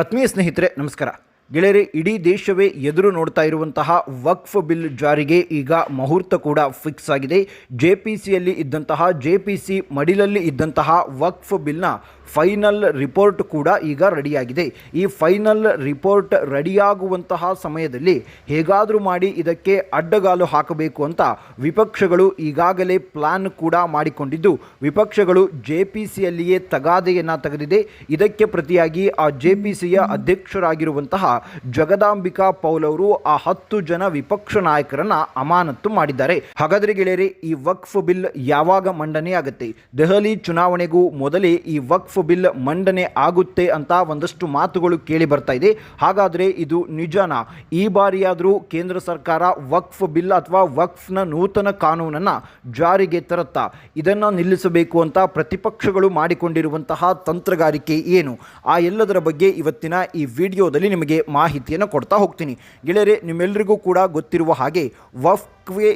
ಆತ್ಮೀಯ ಸ್ನೇಹಿತರೆ, ನಮಸ್ಕಾರ. ಗೆಳೆಯರೆ, ಇಡೀ ದೇಶವೇ ಎದುರು ನೋಡ್ತಾ ಇರುವಂತಹ ವಕ್ಫ್ ಬಿಲ್ ಜಾರಿಗೆ ಈಗ ಮುಹೂರ್ತ ಕೂಡ ಫಿಕ್ಸ್ ಆಗಿದೆ. ಜೆ ಪಿ ಸಿಯಲ್ಲಿ ಇದ್ದಂತಹ, ಜೆ ಪಿ ಸಿ ಮಡಿಲಲ್ಲಿ ಇದ್ದಂತಹ ವಕ್ಫ್ ಬಿಲ್ನ ಫೈನಲ್ ರಿಪೋರ್ಟ್ ಕೂಡ ಈಗ ರೆಡಿಯಾಗಿದೆ. ಈ ಫೈನಲ್ ರಿಪೋರ್ಟ್ ರೆಡಿಯಾಗುವಂತಹ ಸಮಯದಲ್ಲಿ ಹೇಗಾದರೂ ಮಾಡಿ ಇದಕ್ಕೆ ಅಡ್ಡಗಾಲು ಹಾಕಬೇಕು ಅಂತ ವಿಪಕ್ಷಗಳು ಈಗಾಗಲೇ ಪ್ಲಾನ್ ಕೂಡ ಮಾಡಿಕೊಂಡಿದ್ದು. ವಿಪಕ್ಷಗಳು ಜೆ ಪಿ ಸಿಯಲ್ಲಿಯೇ ತಗಾದೆಯನ್ನು ತೆಗೆದಿದೆ. ಇದಕ್ಕೆ ಪ್ರತಿಯಾಗಿ ಆ ಜೆ ಪಿ ಸಿಯ ಅಧ್ಯಕ್ಷರಾಗಿರುವಂತಹ ಜಗದಾಂಬಿಕಾ ಪೌಲ್ ಅವರು ಆ ಹತ್ತು ಜನ ವಿಪಕ್ಷ ನಾಯಕರನ್ನ ಅಮಾನತು ಮಾಡಿದ್ದಾರೆ. ಹಾಗಾದರೆ ಗೆಳೆಯರೆ, ಈ ವಕ್ಫ್ ಬಿಲ್ ಯಾವಾಗ ಮಂಡನೆ ಆಗುತ್ತೆ ದೆಹಲಿ ಚುನಾವಣೆಗೂ ಮೊದಲೇ ಈ ವಕ್ಫ್ ಬಿಲ್ ಮಂಡನೆ ಆಗುತ್ತೆ ಅಂತ ಒಂದಷ್ಟು ಮಾತುಗಳು ಕೇಳಿ ಬರ್ತಾ ಇದೆ. ಹಾಗಾದರೆ ಇದು ನಿಜಾನ? ಈ ಬಾರಿಯಾದರೂ ಕೇಂದ್ರ ಸರ್ಕಾರ ವಕ್ಫ್ ಬಿಲ್ ಅಥವಾ ವಕ್ಫ್ನ ನೂತನ ಕಾನೂನನ್ನು ಜಾರಿಗೆ ತರುತ್ತಾ? ಇದನ್ನು ನಿಲ್ಲಿಸಬೇಕು ಅಂತ ಪ್ರತಿಪಕ್ಷಗಳು ಮಾಡಿಕೊಂಡಿರುವಂತಹ ತಂತ್ರಗಾರಿಕೆ ಏನು? ಆ ಎಲ್ಲದರ ಬಗ್ಗೆ ಇವತ್ತಿನ ಈ ವಿಡಿಯೋದಲ್ಲಿ ನಿಮಗೆ ಮಾಹಿತಿಯನ್ನು ಕೊಡ್ತಾ ಹೋಗ್ತೀನಿ. ಗೆಳೆಯರೆ ನಿಮ್ಮೆಲ್ಲರಿಗೂ ಕೂಡ ಗೊತ್ತಿರುವ ಹಾಗೆ ವಫ್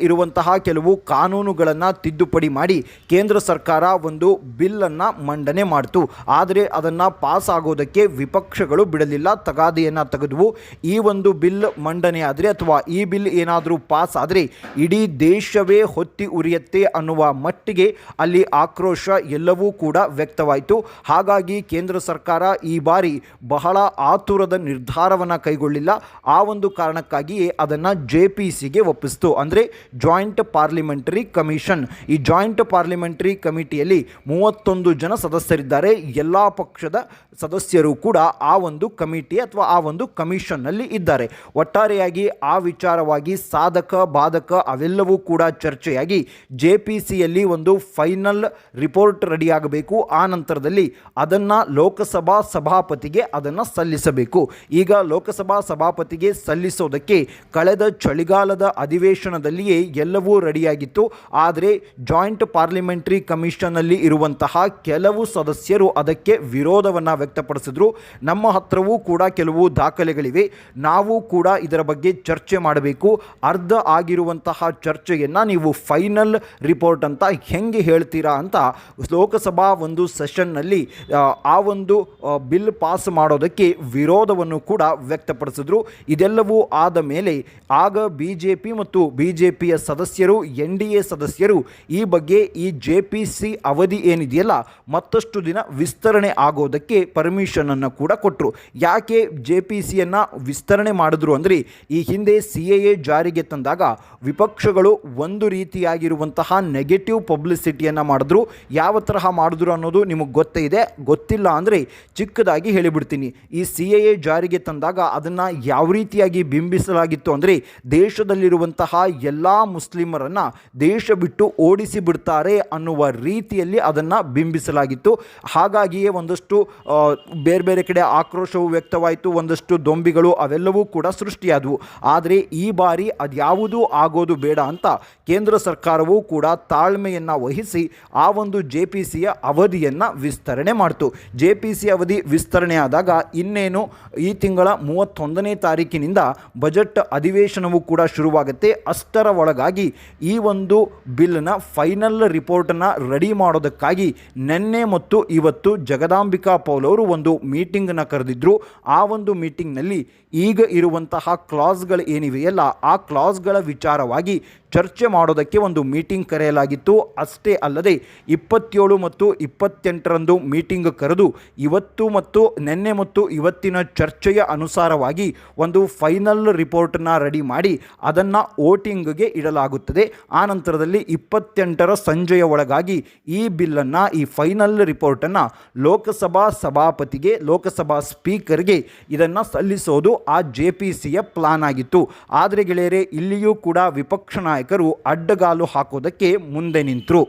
ಇರುವಂತಹ ಕೆಲವು ಕಾನೂನುಗಳನ್ನು ತಿದ್ದುಪಡಿ ಮಾಡಿ ಕೇಂದ್ರ ಸರ್ಕಾರ ಒಂದು ಬಿಲ್ಲನ್ನು ಮಂಡನೆ ಮಾಡಿತು. ಆದರೆ ಅದನ್ನು ಪಾಸ್ ಆಗೋದಕ್ಕೆ ವಿಪಕ್ಷಗಳು ಬಿಡಲಿಲ್ಲ. ತಗಾದೆಯನ್ನು ತೆಗೆದುವು. ಈ ಒಂದು ಬಿಲ್ ಮಂಡನೆ ಆದರೆ ಅಥವಾ ಈ ಬಿಲ್ ಏನಾದರೂ ಪಾಸ್ ಆದರೆ ಇಡೀ ದೇಶವೇ ಹೊತ್ತಿ ಉರಿಯತ್ತೆ ಅನ್ನುವ ಮಟ್ಟಿಗೆ ಅಲ್ಲಿ ಆಕ್ರೋಶ ಎಲ್ಲವೂ ಕೂಡ ವ್ಯಕ್ತವಾಯಿತು. ಹಾಗಾಗಿ ಕೇಂದ್ರ ಸರ್ಕಾರ ಈ ಬಾರಿ ಬಹಳ ಆತುರದ ನಿರ್ಧಾರವನ್ನು ಕೈಗೊಳ್ಳಿಲ್ಲ. ಆ ಒಂದು ಕಾರಣಕ್ಕಾಗಿಯೇ ಅದನ್ನು ಜೆ ಪಿ ಸಿಗೆ ಒಪ್ಪಿಸಿತು. ಅಂದರೆ ಜಾಯಿಂಟ್ ಪಾರ್ಲಿಮೆಂಟರಿ ಕಮಿಷನ್. ಈ ಜಾಯಿಂಟ್ ಪಾರ್ಲಿಮೆಂಟರಿ ಕಮಿಟಿಯಲ್ಲಿ ಮೂವತ್ತೊಂದು ಜನ ಸದಸ್ಯರಿದ್ದಾರೆ. ಎಲ್ಲ ಪಕ್ಷದ ಸದಸ್ಯರು ಕೂಡ ಆ ಒಂದು ಕಮಿಟಿ ಅಥವಾ ಆ ಒಂದು ಕಮಿಷನ್ನಲ್ಲಿ ಇದ್ದಾರೆ. ಒಟ್ಟಾರೆಯಾಗಿ ಆ ವಿಚಾರವಾಗಿ ಸಾಧಕ, ಬಾಧಕ ಅವೆಲ್ಲವೂ ಕೂಡ ಚರ್ಚೆಯಾಗಿ ಜೆ ಪಿ ಒಂದು ಫೈನಲ್ ರಿಪೋರ್ಟ್ ರೆಡಿಯಾಗಬೇಕು. ಆ ನಂತರದಲ್ಲಿ ಅದನ್ನು ಲೋಕಸಭಾ ಸಭಾಪತಿಗೆ ಅದನ್ನು ಸಲ್ಲಿಸಬೇಕು. ಈಗ ಲೋಕಸಭಾ ಸಭಾಪತಿಗೆ ಸಲ್ಲಿಸೋದಕ್ಕೆ ಕಳೆದ ಚಳಿಗಾಲದ ಅಧಿವೇಶನದಲ್ಲಿಯೇ ಎಲ್ಲವೂ ರೆಡಿಯಾಗಿತ್ತು. ಆದರೆ ಜಾಯಿಂಟ್ ಪಾರ್ಲಿಮೆಂಟರಿ ಕಮಿಷನ್ನಲ್ಲಿ ಇರುವಂತಹ ಕೆಲವು ಸದಸ್ಯರು ಅದಕ್ಕೆ ವಿರೋಧವನ್ನು ವ್ಯಕ್ತಪಡಿಸಿದ್ರು. ನಮ್ಮ ಹತ್ರವೂ ಕೂಡ ಕೆಲವು ದಾಖಲೆಗಳಿವೆ. ನಾವು ಕೂಡ ಇದರ ಬಗ್ಗೆ ಚರ್ಚೆ ಮಾಡಬೇಕು. ಅರ್ಧ ಆಗಿರುವಂತಹ ಚರ್ಚೆಯನ್ನು ನೀವು ಫೈನಲ್ ರಿಪೋರ್ಟ್ ಅಂತ ಹೆಂಗೆ ಹೇಳ್ತೀರಾ ಅಂತ ಲೋಕಸಭಾ ಒಂದು ಸೆಷನ್ನಲ್ಲಿ ಆ, ಒಂದು ಬಿಲ್ ಪಾಸ್ ಮಾಡೋದಕ್ಕೆ ವಿರೋಧವನ್ನು ಕೂಡ ವ್ಯಕ್ತಪಡಿಸಿದ್ರು. ಇದೆಲ್ಲವೂ ಆದ ಮೇಲೆ ಆಗ ಬಿ ಮತ್ತು ಬಿ ಸದಸ್ಯರು ಎನ್ ಡಿ ಸದಸ್ಯರು ಈ ಬಗ್ಗೆ ಈ ಜೆ ಪಿ ಸಿ ಅವಧಿ ಏನಿದೆಯಲ್ಲ ಮತ್ತಷ್ಟು ದಿನ ವಿಸ್ತರಣೆ ಆಗೋದಕ್ಕೆ ಪರ್ಮಿಷನನ್ನು ಕೂಡ ಕೊಟ್ಟರು ಯಾಕೆ ಜೆ ಪಿ ಸಿಯನ್ನು ವಿಸ್ತರಣೆ ಮಾಡಿದ್ರು ಅಂದರೆ, ಈ ಹಿಂದೆ ಸಿ ಎ ಎ ಜಾರಿಗೆ ತಂದಾಗ ವಿಪಕ್ಷಗಳು ಒಂದು ರೀತಿಯಾಗಿರುವಂತಹ ನೆಗೆಟಿವ್ ಪಬ್ಲಿಸಿಟಿಯನ್ನು ಮಾಡಿದ್ರು. ಯಾವ ತರಹ ಮಾಡಿದ್ರು ಅನ್ನೋದು ನಿಮಗೆ ಗೊತ್ತೇ ಇದೆ. ಗೊತ್ತಿಲ್ಲ ಅಂದರೆ ಚಿಕ್ಕದಾಗಿ ಹೇಳಿಬಿಡ್ತೀನಿ. ಈ ಸಿ ಎ ಎ ಜಾರಿಗೆ ತಂದಾಗ ಅದನ್ನು ಯಾವ ರೀತಿಯಾಗಿ ಬಿಂಬಿಸಲಾಗಿತ್ತು ಅಂದರೆ, ದೇಶದಲ್ಲಿರುವಂತಹ ಎಲ್ಲ ಮುಸ್ಲಿಮರನ್ನು ದೇಶ ಬಿಟ್ಟು ಓಡಿಸಿ ಬಿಡ್ತಾರೆ ಅನ್ನುವ ರೀತಿಯಲ್ಲಿ ಅದನ್ನು ಬಿಂಬಿಸಲಾಗಿತ್ತು. ಹಾಗಾಗಿಯೇ ಒಂದಷ್ಟು ಬೇರೆ ಬೇರೆ ಕಡೆ ಆಕ್ರೋಶವು ವ್ಯಕ್ತವಾಯಿತು, ಒಂದಷ್ಟು ದೊಂಬಿಗಳು ಅವೆಲ್ಲವೂ ಕೂಡ ಸೃಷ್ಟಿಯಾದವು. ಆದರೆ ಈ ಬಾರಿ ಅದ್ಯಾವುದೂ ಆಗೋದು ಬೇಡ ಅಂತ ಕೇಂದ್ರ ಸರ್ಕಾರವೂ ಕೂಡ ತಾಳ್ಮೆಯನ್ನು ವಹಿಸಿ ಆ ಒಂದು ಜೆ ಪಿ ಸಿಯ ಅವಧಿಯನ್ನು ವಿಸ್ತರಣೆ ಮಾಡಿತು. ಜೆ ಪಿ ಸಿ ಅವಧಿ ವಿಸ್ತರಣೆ ಆದಾಗ ಇನ್ನೇನು ಈ ತಿಂಗಳ ಮೂವತ್ತೊಂದನೇ ತಾರೀಕಿನಿಂದ ಬಜೆಟ್ ಅಧಿವೇಶನವೂ ಕೂಡ ಶುರುವಾಗುತ್ತೆ. ಅಷ್ಟರ ಒಳಗಾಗಿ ಈ ಒಂದು ಬಿಲ್ನ ಫೈನಲ್ ರಿಪೋರ್ಟನ್ನು ರೆಡಿ ಮಾಡೋದಕ್ಕಾಗಿ ನಿನ್ನೆ ಮತ್ತು ಇವತ್ತು ಜಗದಾಂಬಿಕಾ ಪೌಲ್ ಅವರು ಒಂದು ಮೀಟಿಂಗನ್ನು ಕರೆದಿದ್ದರು ಆ ಒಂದು ಮೀಟಿಂಗ್ನಲ್ಲಿ ಈಗ ಇರುವಂತಹ ಕ್ಲಾಸ್ಗಳು ಏನಿವೆಯಲ್ಲ ಆ ಕ್ಲಾಸ್ಗಳ ವಿಚಾರವಾಗಿ ಚರ್ಚೆ ಮಾಡೋದಕ್ಕೆ ಒಂದು ಮೀಟಿಂಗ್ ಕರೆಯಲಾಗಿತ್ತು. ಅಷ್ಟೇ ಅಲ್ಲದೆ ಇಪ್ಪತ್ತೇಳು ಮತ್ತು ಇಪ್ಪತ್ತೆಂಟರಂದು ಮೀಟಿಂಗ್ ಕರೆದು ಇವತ್ತು ಮತ್ತು ನಿನ್ನೆ ಮತ್ತು ಇವತ್ತಿನ ಚರ್ಚೆಯ ಅನುಸಾರವಾಗಿ ಒಂದು ಫೈನಲ್ ರಿಪೋರ್ಟನ್ನು ರೆಡಿ ಮಾಡಿ ಅದನ್ನು ವೋಟಿಂಗ್ಗೆ ಇಡಲಾಗುತ್ತದೆ. ಆ ನಂತರದಲ್ಲಿ ಇಪ್ಪತ್ತೆಂಟರ ಸಂಜೆಯ ಒಳಗಾಗಿ ಈ ಬಿಲ್ಲನ್ನು, ಈ ಫೈನಲ್ ರಿಪೋರ್ಟನ್ನು ಲೋಕಸಭಾ ಸಭಾಪತಿಗೆ, ಲೋಕಸಭಾ ಸ್ಪೀಕರ್ಗೆ ಇದನ್ನು ಸಲ್ಲಿಸೋದು ಆ ಜೆ ಪಿ ಸಿಯ ಪ್ಲಾನ್ ಆಗಿತ್ತು. ಆದರೆ ಗೆಳೆಯರೆ, ಇಲ್ಲಿಯೂ ಕೂಡ ವಿಪಕ್ಷ ನಾಯಕರು ಅಡ್ಡಗಾಲು ಹಾಕೋದಕ್ಕೆ ಮುಂದೆ ನಿಂತರು.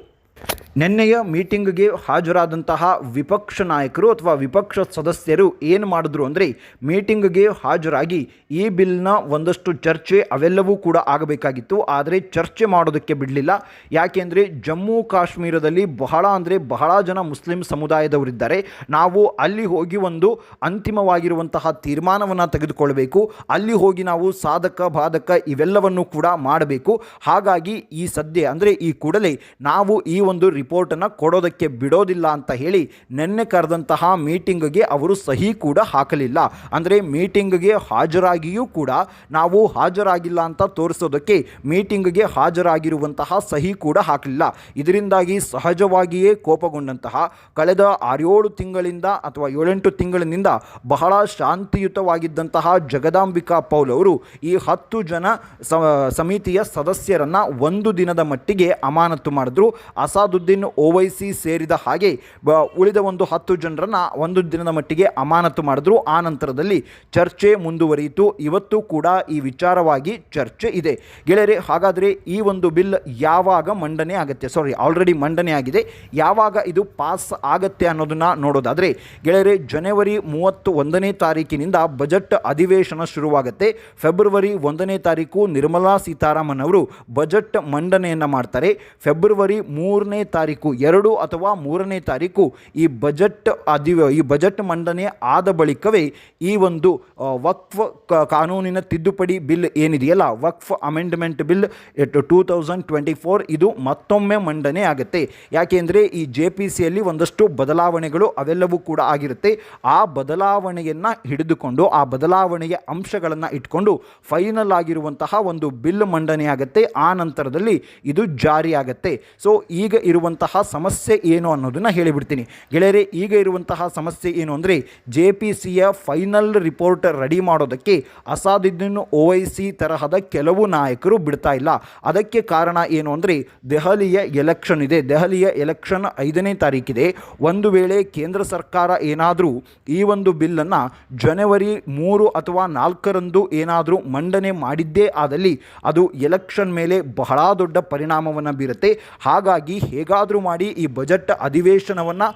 ನಿನ್ನೆಯ ಮೀಟಿಂಗ್ಗೆ ಹಾಜರಾದಂತಹ ವಿಪಕ್ಷ ನಾಯಕರು ಅಥವಾ ವಿಪಕ್ಷ ಸದಸ್ಯರು ಏನು ಮಾಡಿದ್ರು ಅಂದರೆ ಮೀಟಿಂಗ್ಗೆ ಹಾಜರಾಗಿ ಈ ಬಿಲ್ನ ಒಂದಷ್ಟು ಚರ್ಚೆ ಅವೆಲ್ಲವೂ ಕೂಡ ಆಗಬೇಕಾಗಿತ್ತು. ಆದರೆ ಚರ್ಚೆ ಮಾಡೋದಕ್ಕೆ ಬಿಡಲಿಲ್ಲ. ಯಾಕೆಂದರೆ ಜಮ್ಮು ಕಾಶ್ಮೀರದಲ್ಲಿ ಬಹಳ ಅಂದರೆ ಬಹಳ ಜನ ಮುಸ್ಲಿಂ ಸಮುದಾಯದವರಿದ್ದಾರೆ. ನಾವು ಅಲ್ಲಿ ಹೋಗಿ ಒಂದು ಅಂತಿಮವಾಗಿರುವಂತಹ ತೀರ್ಮಾನವನ್ನು ತೆಗೆದುಕೊಳ್ಬೇಕು ಅಲ್ಲಿ ಹೋಗಿ ನಾವು ಸಾಧಕ, ಬಾಧಕ ಇವೆಲ್ಲವನ್ನು ಕೂಡ ಮಾಡಬೇಕು. ಹಾಗಾಗಿ ಈ ಸದ್ಯ ಅಂದರೆ ಈ ಕೂಡಲೇ ನಾವು ಈ ಒಂದು ರಿಪೋರ್ಟನ್ನು ಕೊಡೋದಕ್ಕೆ ಬಿಡೋದಿಲ್ಲ ಅಂತ ಹೇಳಿ ನಿನ್ನೆ ಕರೆದಂತಹ ಮೀಟಿಂಗ್ಗೆ ಅವರು ಸಹಿ ಕೂಡ ಹಾಕಲಿಲ್ಲ. ಅಂದರೆ ಮೀಟಿಂಗ್ಗೆ ಹಾಜರಾಗಿಯೂ ಕೂಡ ನಾವು ಹಾಜರಾಗಿಲ್ಲ ಅಂತ ತೋರಿಸೋದಕ್ಕೆ ಮೀಟಿಂಗ್ಗೆ ಹಾಜರಾಗಿರುವಂತಹ ಸಹಿ ಕೂಡ ಹಾಕಲಿಲ್ಲ. ಇದರಿಂದಾಗಿ ಸಹಜವಾಗಿಯೇ ಕೋಪಗೊಂಡಂತಹ ಕಳೆದ ಆರೇಳು ತಿಂಗಳಿಂದ ಅಥವಾ ಏಳೆಂಟು ತಿಂಗಳಿನಿಂದ ಬಹಳ ಶಾಂತಿಯುತವಾಗಿದ್ದಂತಹ ಜಗದಾಂಬಿಕಾ ಪೌಲ್ ಅವರು ಈ ಹತ್ತು ಜನ ಸಮಿತಿಯ ಸದಸ್ಯರನ್ನು ಒಂದು ದಿನದ ಮಟ್ಟಿಗೆ ಅಮಾನತು ಮಾಡಿದ್ರು. ಅಸಾದುದ್ದೀನ್ ಓವೈಸಿ ಸೇರಿದ ಹಾಗೆ ಉಳಿದ ಒಂದು ಹತ್ತು ಜನರನ್ನ ಒಂದು ದಿನದ ಮಟ್ಟಿಗೆ ಅಮಾನತು ಮಾಡಿದ್ರು. ಆ ನಂತರದಲ್ಲಿ ಚರ್ಚೆ ಮುಂದುವರಿಯಿತು. ಇವತ್ತು ಕೂಡ ಈ ವಿಚಾರವಾಗಿ ಚರ್ಚೆ ಇದೆ. ಗೆಳೆಯರೆ, ಹಾಗಾದರೆ ಈ ಒಂದು ಬಿಲ್ ಯಾವಾಗ ಮಂಡನೆ ಆಗುತ್ತೆ? ಸಾರಿ ಆಲ್ರೆಡಿ ಮಂಡನೆ ಆಗಿದೆ. ಯಾವಾಗ ಇದು ಪಾಸ್ ಆಗತ್ತೆ ಅನ್ನೋದನ್ನ ನೋಡೋದಾದರೆ, ಗೆಳೆಯರೆ, ಜನವರಿ ಮೂವತ್ತು ಒಂದನೇ ತಾರೀಕಿನಿಂದ ಬಜೆಟ್ ಅಧಿವೇಶನ ಶುರುವಾಗುತ್ತೆ. ಫೆಬ್ರವರಿ ಒಂದನೇ ತಾರೀಕು ನಿರ್ಮಲಾ ಸೀತಾರಾಮನ್ ಅವರು ಬಜೆಟ್ ಮಂಡನೆಯನ್ನು ಮಾಡ್ತಾರೆ. ಫೆಬ್ರವರಿ ಮೂರನೇ ತಾರೀಕು, ಎರಡು ಅಥವಾ ಮೂರನೇ ತಾರೀಕು ಈ ಬಜೆಟ್ ಅಧಿವ, ಈ ಬಜೆಟ್ ಮಂಡನೆ ಆದ ಬಳಿಕವೇ ಈ ಒಂದು ವಕ್ಫ್ ಕಾನೂನಿನ ತಿದ್ದುಪಡಿ ಬಿಲ್ ಏನಿದೆಯಲ್ಲ, Waqf amendment bill two thousand twenty four ಇದು ಮತ್ತೊಮ್ಮೆ ಮಂಡನೆ ಆಗುತ್ತೆ. ಯಾಕೆಂದರೆ ಈ ಜೆ ಪಿ ಸಿಯಲ್ಲಿ ಒಂದಷ್ಟು ಬದಲಾವಣೆಗಳು ಅವೆಲ್ಲವೂ ಕೂಡ ಆಗಿರುತ್ತೆ. ಆ ಬದಲಾವಣೆಯನ್ನು ಹಿಡಿದುಕೊಂಡು, ಆ ಬದಲಾವಣೆಯ ಅಂಶಗಳನ್ನು ಇಟ್ಕೊಂಡು ಫೈನಲ್ ಆಗಿರುವಂತಹ ಒಂದು ಬಿಲ್ ಮಂಡನೆ ಆಗುತ್ತೆ. ಆ ನಂತರದಲ್ಲಿ ಇದು ಜಾರಿ ಆಗುತ್ತೆ ಸೊ, ಈಗ ಇರುವಂತಹ ಸಮಸ್ಯೆ ಏನು ಅನ್ನೋದನ್ನು ಹೇಳಿಬಿಡ್ತೀನಿ. ಗೆಳೆಯರೆ, ಈಗ ಇರುವಂತಹ ಸಮಸ್ಯೆ ಏನು ಅಂದರೆ ಜೆ ಪಿ ಸಿಯ ಫೈನಲ್ ರಿಪೋರ್ಟ್ ರೆಡಿ ಮಾಡೋದಕ್ಕೆ ಅಸಾದುದ್ದೀನ್ ಓವೈಸಿ ತರಹದ ಕೆಲವು ನಾಯಕರು ಬಿಡ್ತಾ ಇಲ್ಲ. ಅದಕ್ಕೆ ಕಾರಣ ಏನು ಅಂದರೆ ದೆಹಲಿಯ ಎಲೆಕ್ಷನ್ ಇದೆ. ದೆಹಲಿಯ ಎಲೆಕ್ಷನ್ ಐದನೇ ತಾರೀಕಿದೆ ಒಂದು ವೇಳೆ ಕೇಂದ್ರ ಸರ್ಕಾರ ಏನಾದರೂ ಈ ಒಂದು ಬಿಲ್ಲನ್ನು ಜನವರಿ ಮೂರು ಅಥವಾ ನಾಲ್ಕರಂದು ಏನಾದರೂ ಮಂಡನೆ ಮಾಡಿದ್ದೇ ಆದಲ್ಲಿ ಅದು ಎಲೆಕ್ಷನ್ ಮೇಲೆ ಬಹಳ ದೊಡ್ಡ ಪರಿಣಾಮವನ್ನು ಬೀರುತ್ತೆ. ಹಾಗಾಗಿ ಹೇಗಾದರೂ ಮಾಡಿ ಈ ಬಜೆಟ್ ಅಧಿವೇಶನವನ್ನು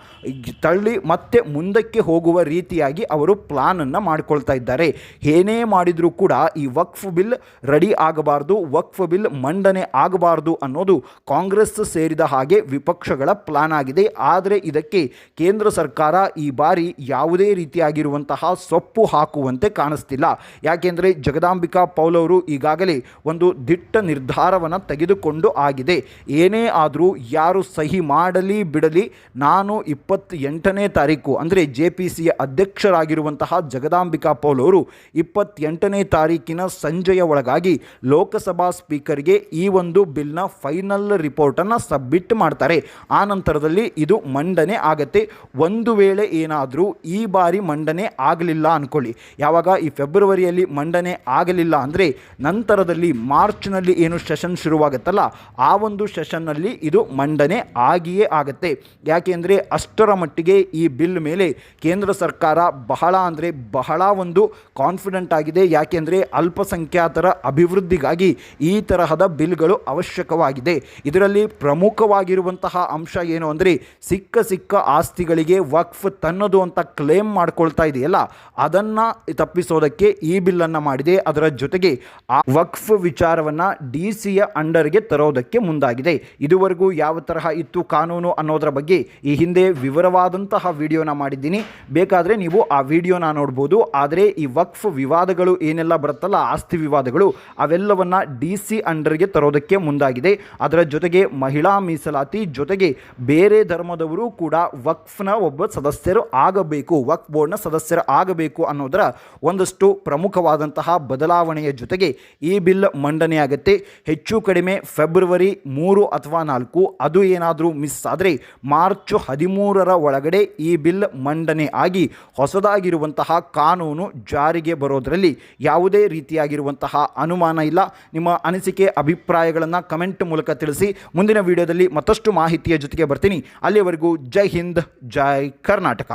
ತಳ್ಳಿ ಮತ್ತೆ ಮುಂದಕ್ಕೆ ಹೋಗುವ ರೀತಿಯಾಗಿ ಅವರು ಪ್ಲಾನನ್ನು ಮಾಡಿಕೊಳ್ತಾ ಇದ್ದಾರೆ. ಏನೇ ಮಾಡಿದರೂ ಕೂಡ ಈ ವಕ್ಫ್ ಬಿಲ್ ರೆಡಿ ಆಗಬಾರ್ದು, ವಕ್ಫ್ ಬಿಲ್ ಮಂಡನೆ ಆಗಬಾರ್ದು ಅನ್ನೋದು ಕಾಂಗ್ರೆಸ್ ಸೇರಿದ ಹಾಗೆ ವಿಪಕ್ಷಗಳ ಪ್ಲಾನ್ ಆಗಿದೆ. ಆದರೆ ಇದಕ್ಕೆ ಕೇಂದ್ರ ಸರ್ಕಾರ ಈ ಬಾರಿ ಯಾವುದೇ ರೀತಿಯಾಗಿರುವಂತಹ ಸೊಪ್ಪು ಹಾಕುವಂತೆ ಕಾಣಿಸ್ತಿಲ್ಲ. ಯಾಕೆಂದರೆ ಜಗದಾಂಬಿಕಾ ಪೌಲ್ ಅವರು ಈಗಾಗಲೇ ಒಂದು ದಿಟ್ಟ ನಿರ್ಧಾರವನ್ನು ತೆಗೆದುಕೊಂಡು ಆಗಿದೆ. ಏನೇ ಆದರೂ ಯಾರು ಸಹಿ ಮಾಡಲಿ, ಬಿಡಲಿ, ನಾನು ಇಪ್ಪತ್ತೆಂಟನೇ ತಾರೀಕು, ಅಂದರೆ ಜೆ ಪಿ ಸಿಯ ಅಧ್ಯಕ್ಷರಾಗಿರುವಂತಹ ಜಗದಾಂಬಿಕಾ ಪೌಲ್ ಅವರು ಇಪ್ಪತ್ತೆಂಟನೇ ತಾರೀಕಿನ ಸಂಜೆಯ ಒಳಗಾಗಿ ಲೋಕಸಭಾ ಸ್ಪೀಕರ್ಗೆ ಈ ಒಂದು ಬಿಲ್ನ ಫೈನಲ್ ರಿಪೋರ್ಟನ್ನು ಸಬ್ಮಿಟ್ ಮಾಡ್ತಾರೆ. ಆ ನಂತರದಲ್ಲಿ ಇದು ಮಂಡನೆ ಆಗತ್ತೆ. ಒಂದು ವೇಳೆ ಏನಾದರೂ ಈ ಬಾರಿ ಮಂಡನೆ ಆಗಲಿಲ್ಲ ಅಂದ್ಕೊಳ್ಳಿ ಯಾವಾಗ ಈ ಫೆಬ್ರವರಿಯಲ್ಲಿ ಮಂಡನೆ ಆಗಲಿಲ್ಲ ಅಂದರೆ ನಂತರದಲ್ಲಿ ಮಾರ್ಚ್ನಲ್ಲಿ ಏನು ಸೆಷನ್ ಶುರುವಾಗುತ್ತಲ್ಲ, ಆ ಒಂದು ಸೆಷನ್ನಲ್ಲಿ ಇದು ಮಂಡನೆ ಆಗಿಯೇ ಆಗುತ್ತೆ. ಯಾಕೆಂದರೆ ಅಷ್ಟರ ಮಟ್ಟಿಗೆ ಈ ಬಿಲ್ ಮೇಲೆ ಕೇಂದ್ರ ಸರ್ಕಾರ ಬಹಳ ಅಂದರೆ ಬಹಳ ಒಂದು ಕಾನ್ಫಿಡೆಂಟ್ ಆಗಿದೆ. ಯಾಕೆಂದರೆ ಅಲ್ಪಸಂಖ್ಯಾತರ ಅಭಿವೃದ್ಧಿಗಾಗಿ ಈ ತರಹದ ಬಿಲ್ಗಳು ಅವಶ್ಯಕವಾಗಿದೆ. ಇದರಲ್ಲಿ ಪ್ರಮುಖವಾಗಿರುವಂತಹ ಅಂಶ ಏನು ಅಂದರೆ ಸಿಕ್ಕ ಸಿಕ್ಕ ಆಸ್ತಿಗಳಿಗೆ ವಕ್ಫ್ ತನ್ನದು ಅಂತ ಕ್ಲೇಮ್ ಮಾಡ್ಕೊಳ್ತಾ ಇದೆಯಲ್ಲ, ಅದನ್ನು ತಪ್ಪಿಸೋದಕ್ಕೆ ಈ ಬಿಲ್ಲನ್ನು ಮಾಡಿದೆ. ಅದರ ಜೊತೆಗೆ ಆ ವಕ್ಫ್ ವಿಚಾರವನ್ನು ಡಿ ಸಿಯ ಅಂಡರ್ಗೆ ತರೋದಕ್ಕೆ ಮುಂದಾಗಿದೆ. ಇದುವರೆಗೂ ಯಾವ ತರಹ ಇತ್ತು ಕಾನೂನು ಅನ್ನೋದರ ಬಗ್ಗೆ ಈ ಹಿಂದೆ ವಿವರವಾದಂತಹ ವಿಡಿಯೋನ ಮಾಡಿದ್ದೀನಿ. ಬೇಕಾದರೆ ನೀವು ಆ ವಿಡಿಯೋನ ನೋಡ್ಬೋದು. ಆದರೆ ಈ ವಕ್ಫ್ ವಿವಾದಗಳು ಏನೆಲ್ಲ ಬರುತ್ತಲ್ಲ, ಆಸ್ತಿ ವಿವಾದಗಳು, ಅವೆಲ್ಲವನ್ನು ಡಿ ಸಿ ಅಂಡರ್ಗೆ ತರೋದಕ್ಕೆ ಮುಂದಾಗಿದೆ. ಅದರ ಜೊತೆಗೆ ಮಹಿಳಾ ಮೀಸಲಾತಿ ಜೊತೆಗೆ ಬೇರೆ ಧರ್ಮದವರು ಕೂಡ ವಕ್ಫ್ನ ಒಬ್ಬ ಸದಸ್ಯರು ಆಗಬೇಕು, ವಕ್ಫ್ ಬೋರ್ಡ್ನ ಸದಸ್ಯರು ಆಗಬೇಕು ಅನ್ನೋದರ ಒಂದಷ್ಟು ಪ್ರಮುಖವಾದಂತಹ ಬದಲಾವಣೆಯ ಜೊತೆಗೆ ಈ ಬಿಲ್ ಮಂಡನೆಯಾಗುತ್ತೆ. ಹೆಚ್ಚು ಕಡಿಮೆ ಫೆಬ್ರವರಿ ಮೂರು ಅಥವಾ ನಾಲ್ಕು, ಅದು ಏನಾದರೂ ಮಿಸ್ ಆದರೆ ಮಾರ್ಚ್ ಹದಿಮೂರರ ಒಳಗಡೆ ಈ ಬಿಲ್ ಮಂಡನೆ ಆಗಿ ಹೊಸದಾಗಿರುವಂತಹ ಕಾನೂನು ಜಾರಿಗೆ ಬರೋದರಲ್ಲಿ ಯಾವುದೇ ರೀತಿಯಾಗಿರುವಂತಹ ಅನುಮಾನ ಇಲ್ಲ. ನಿಮ್ಮ ಅನಿಸಿಕೆ, ಅಭಿಪ್ರಾಯಗಳನ್ನು ಕಮೆಂಟ್ ಮೂಲಕ ತಿಳಿಸಿ. ಮುಂದಿನ ವಿಡಿಯೋದಲ್ಲಿ ಮತ್ತಷ್ಟು ಮಾಹಿತಿಯ ಜೊತೆಗೆ ಬರ್ತೀನಿ. ಅಲ್ಲಿವರೆಗೂ ಜೈ ಹಿಂದ್, ಜೈ ಕರ್ನಾಟಕ.